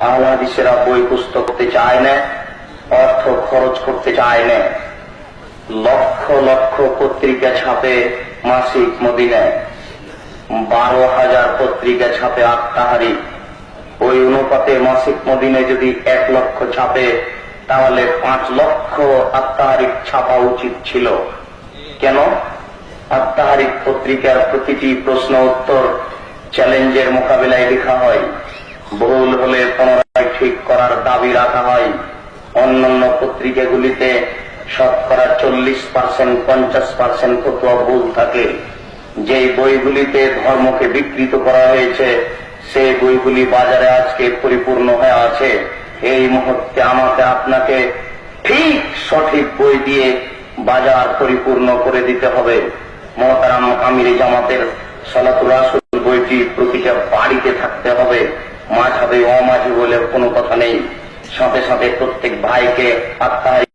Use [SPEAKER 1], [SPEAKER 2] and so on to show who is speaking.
[SPEAKER 1] আহলাদিসেরা বই পুস্তক করতে চায় না, অর্থ খরচ করতে চায় না। লক্ষ লক্ষ পত্রিকা ছাপে মাসিক মদিনায়। বারো হাজার পত্রিকা ছাপে আত্মাহারি। ওই অনুপাতে মাসিক মদিনে যদি এক লক্ষ ছাপে, তাহলে পাঁচ লক্ষ আত্মাহারিক ছাপা উচিত ছিল। কেন? আত্মাহারিক পত্রিকার প্রতিটি প্রশ্ন উত্তর চ্যালেঞ্জের মোকাবিলায় লেখা হয়। হলে পুনরায় ঠিক করার দাবি রাখা হয়। অন্যান্য পত্রিকাগুলিতে শতকরা চল্লিশ পার্সেন্ট পঞ্চাশ পার্সেন্ট ফতুয়া ভুল থাকে। যে বইগুলিতে ধর্মকে বিকৃত করা হয়েছে সেই বইগুলি বাজারে আজকে পরিপূর্ণ হয়ে আছে। এই মুহূর্তে আমাকে আপনাকে ঠিক সঠিক বই দিয়ে বাজার পরিপূর্ণ করে দিতে হবে। মহতারাম আমিরি জামাতের সালাতুল রাসুল বইটি প্রতিটা বাড়িতে থাকতে হবে। মাঝাবে অমাঝি বলে কোনো কথা নেই। সাথে সাথে প্রত্যেক ভাইকে আত্মাহারি